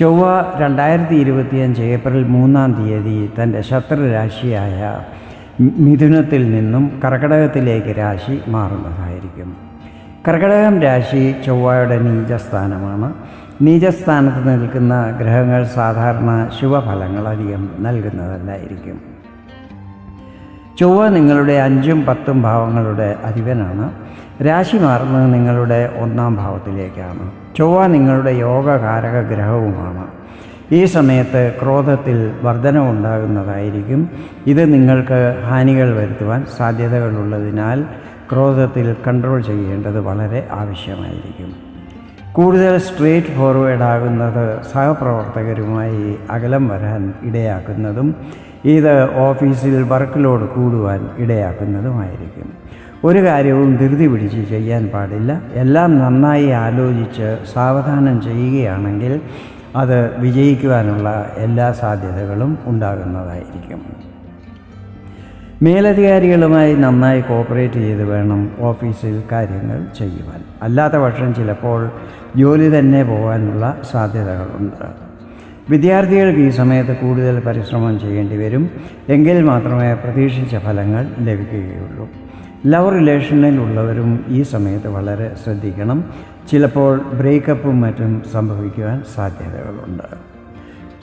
ചൊവ്വ രണ്ടായിരത്തി ഇരുപത്തിയഞ്ച് ഏപ്രിൽ മൂന്നാം തീയതി തന്റെ ശത്രുരാശിയായ മിഥുനത്തിൽ നിന്നും കർക്കടകത്തിലേക്ക് രാശി മാറുന്നതായിരിക്കും. കർക്കടകം രാശി ചൊവ്വയുടെ നീചസ്ഥാനമാണ്. നീചസ്ഥാനത്ത് നിൽക്കുന്ന ഗ്രഹങ്ങൾ സാധാരണ ശുഭഫലങ്ങൾ അധികം നൽകുന്നതല്ലായിരിക്കും. ചൊവ്വ നിങ്ങളുടെ അഞ്ചും പത്തും ഭാവങ്ങളുടെ അധിപനാണ്. രാശി മാറുന്നത് നിങ്ങളുടെ ഒന്നാം ഭാവത്തിലേക്കാണ്. ചൊവ്വ നിങ്ങളുടെ യോഗകാരക ഗ്രഹവുമാണ് ഈ സമയത്ത് ക്രോധത്തിൽ വർധനവുണ്ടാകുന്നതായിരിക്കും. ഇത് നിങ്ങൾക്ക് ഹാനികൾ വരുത്തുവാൻ സാധ്യതകളുള്ളതിനാൽ ക്രോധത്തിൽ കൺട്രോൾ ചെയ്യേണ്ടത് വളരെ ആവശ്യമായിരിക്കും. കൂടുതൽ സ്ട്രേറ്റ് ഫോർവേഡ് ആകുന്നത് സഹപ്രവർത്തകരുമായി അകലം വരാൻ ഇടയാക്കുന്നതും ഇത് ഓഫീസിൽ വർക്ക് ലോഡ് കൂടുവാൻ ഇടയാക്കുന്നതുമായിരിക്കും. ഒരു കാര്യവും ധൃതി പിടിച്ച് ചെയ്യാൻ പാടില്ല. എല്ലാം നന്നായി ആലോചിച്ച് സാവധാനം ചെയ്യുകയാണെങ്കിൽ അത് വിജയിക്കുവാനുള്ള എല്ലാ സാധ്യതകളും ഉണ്ടാകുന്നതായിരിക്കും. മേലധികാരികളുമായി നന്നായി കോപ്പറേറ്റ് ചെയ്ത് വേണം ഓഫീസിൽ കാര്യങ്ങൾ ചെയ്യുവാൻ. അല്ലാത്ത പക്ഷം ചിലപ്പോൾ ജോലി തന്നെ പോകാനുള്ള സാധ്യതകളുണ്ട്. വിദ്യാർത്ഥികൾക്ക് ഈ സമയത്ത് കൂടുതൽ പരിശ്രമം ചെയ്യേണ്ടി വരും. എങ്കിൽ മാത്രമേ പ്രതീക്ഷിച്ച ഫലങ്ങൾ ലഭിക്കുകയുള്ളൂ. ലവ് റിലേഷനിലുള്ളവരും ഈ സമയത്ത് വളരെ ശ്രദ്ധിക്കണം. ചിലപ്പോൾ ബ്രേക്കപ്പും മറ്റും സംഭവിക്കുവാൻ സാധ്യതകളുണ്ട്.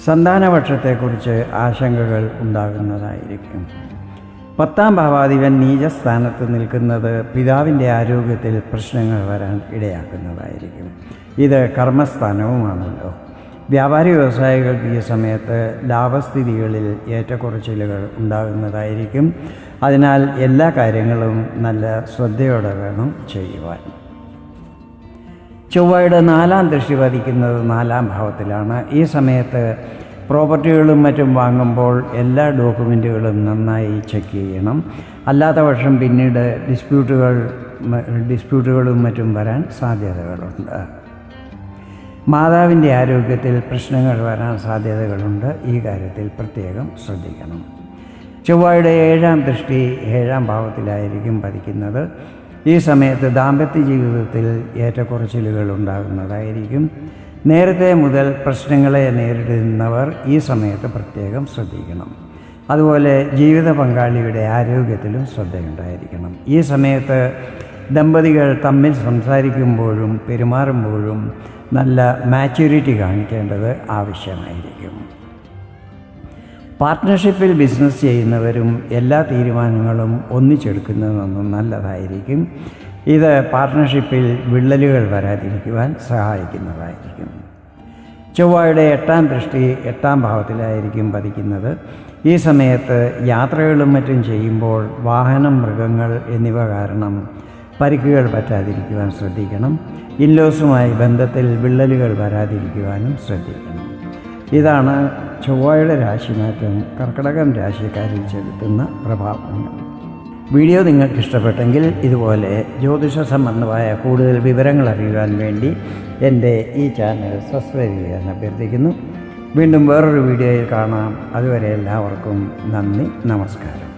സന്താനപക്ഷത്തെക്കുറിച്ച് ആശങ്കകൾ ഉണ്ടാകുന്നതായിരിക്കും. പത്താം ഭാവാധിപൻ നീചസ്ഥാനത്ത് നിൽക്കുന്നത് പിതാവിന്റെ ആരോഗ്യത്തിൽ പ്രശ്നങ്ങൾ വരാൻ ഇടയാക്കുന്നതായിരിക്കും. ഇത് കർമ്മസ്ഥാനവുമാണല്ലോ. വ്യാപാരി വ്യവസായികൾക്ക് ഈ സമയത്ത് ലാഭസ്ഥിതികളിൽ ഏറ്റക്കുറച്ചിലുകൾ ഉണ്ടാകുന്നതായിരിക്കും. അതിനാൽ എല്ലാ കാര്യങ്ങളും നല്ല ശ്രദ്ധയോടെ വേണം ചെയ്യുവാൻ. ചൊവ്വയുടെ നാലാം ദൃഷ്ടി പതിക്കുന്നത് നാലാം ഭാവത്തിലാണ്. ഈ സമയത്ത് പ്രോപ്പർട്ടികളും മറ്റും വാങ്ങുമ്പോൾ എല്ലാ ഡോക്യുമെന്റുകളും നന്നായി ചെക്ക് ചെയ്യണം. അല്ലാത്ത പക്ഷം പിന്നീട് ഡിസ്പ്യൂട്ടുകൾ ഡിസ്പ്യൂട്ടുകളും മറ്റും വരാൻ സാധ്യതകളുണ്ട്. മാതാവിന്റെ ആരോഗ്യത്തിൽ പ്രശ്നങ്ങൾ വരാൻ സാധ്യതകളുണ്ട്. ഈ കാര്യത്തിൽ പ്രത്യേകം ശ്രദ്ധിക്കണം. ചൊവ്വയുടെ ഏഴാം ദൃഷ്ടി ഏഴാം ഭാവത്തിലായിരിക്കും പതിക്കുന്നത്. ഈ സമയത്ത് ദാമ്പത്യ ജീവിതത്തിൽ ഏറ്റക്കുറച്ചിലുകൾ ഉണ്ടാകുന്നതായിരിക്കും. നേരത്തെ മുതൽ പ്രശ്നങ്ങളെ നേരിടുന്നവർ ഈ സമയത്ത് പ്രത്യേകം ശ്രദ്ധിക്കണം. അതുപോലെ ജീവിത പങ്കാളിയുടെ ആരോഗ്യത്തിലും ശ്രദ്ധയുണ്ടായിരിക്കണം. ഈ സമയത്ത് ദമ്പതികൾ തമ്മിൽ സംസാരിക്കുമ്പോഴും പെരുമാറുമ്പോഴും നല്ല മാച്യൂരിറ്റി കാണിക്കേണ്ടത് ആവശ്യമായിരിക്കും. പാർട്ട്ണർഷിപ്പിൽ ബിസിനസ് ചെയ്യുന്നവരും എല്ലാ തീരുമാനങ്ങളും ഒന്നിച്ചെടുക്കുന്നതൊന്നും നല്ലതായിരിക്കും. ഇത് പാർട്ട്ണർഷിപ്പിൽ വിള്ളലുകൾ വരാതിരിക്കുവാൻ സഹായിക്കുന്നതായിരിക്കും. ചൊവ്വയുടെ എട്ടാം ദൃഷ്ടി എട്ടാം ഭാവത്തിലായിരിക്കും പതിക്കുന്നത്. ഈ സമയത്ത് യാത്രകളും മറ്റും ചെയ്യുമ്പോൾ വാഹനം മൃഗങ്ങൾ എന്നിവ കാരണം പരിക്കുകൾ പറ്റാതിരിക്കുവാൻ ശ്രദ്ധിക്കണം. ഇൻലോസുമായി ബന്ധത്തിൽ വിള്ളലുകൾ വരാതിരിക്കുവാനും ശ്രദ്ധിക്കണം. ഇതാണ് ചൊവ്വയുടെ രാശിമാറ്റം കർക്കടകം രാശിക്കാരിൽ ചെലുത്തുന്ന പ്രഭാവങ്ങൾ. വീഡിയോ നിങ്ങൾക്ക് ഇഷ്ടപ്പെട്ടെങ്കിൽ ഇതുപോലെ ജ്യോതിഷ സംബന്ധമായ കൂടുതൽ വിവരങ്ങൾ അറിയുവാൻ വേണ്ടി എന്റെ ഈ ചാനൽ സബ്സ്ക്രൈബ് ചെയ്യാൻ അഭ്യർത്ഥിക്കുന്നു. വീണ്ടും വേറൊരു വീഡിയോയിൽ കാണാം. അതുവരെ എല്ലാവർക്കും നന്ദി നമസ്കാരം.